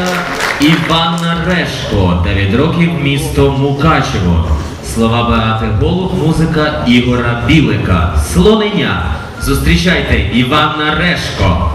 поета Івана Решко, 9 років місто Мукачево. Слова Беати Голуб, музика Ігора Білика. Слонення. Зустрічайте Івана Решко.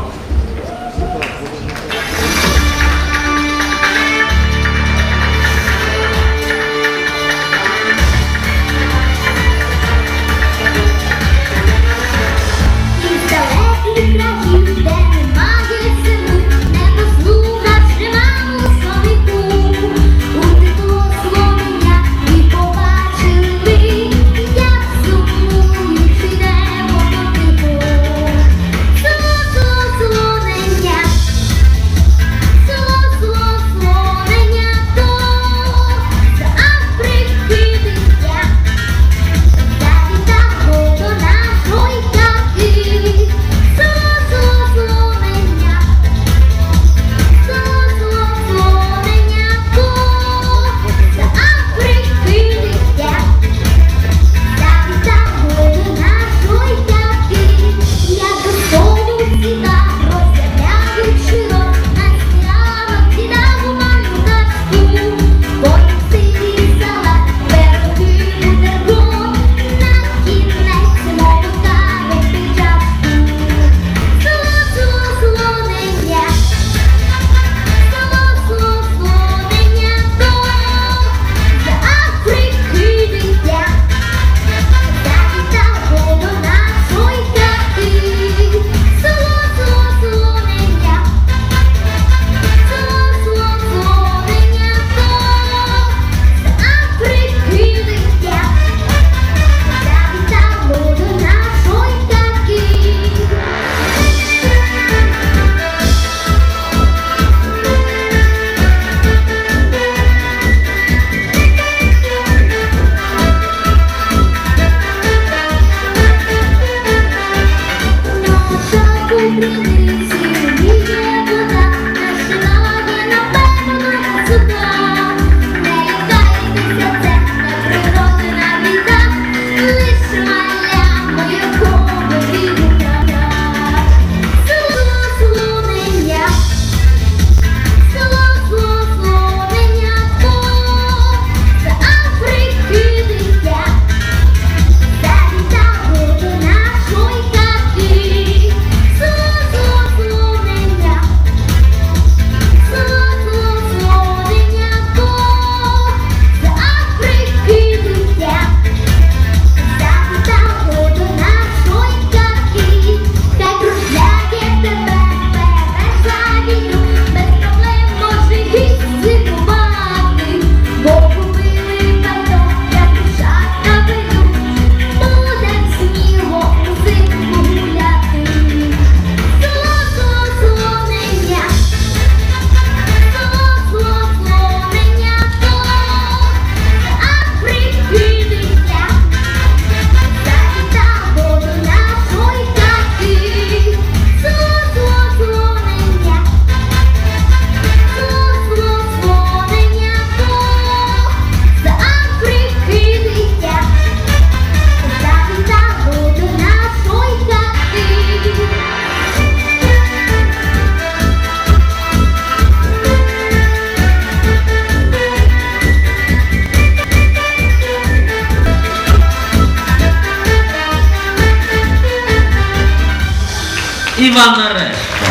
Івана Решка.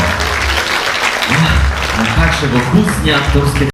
Нехай ну, ще вкусні авторські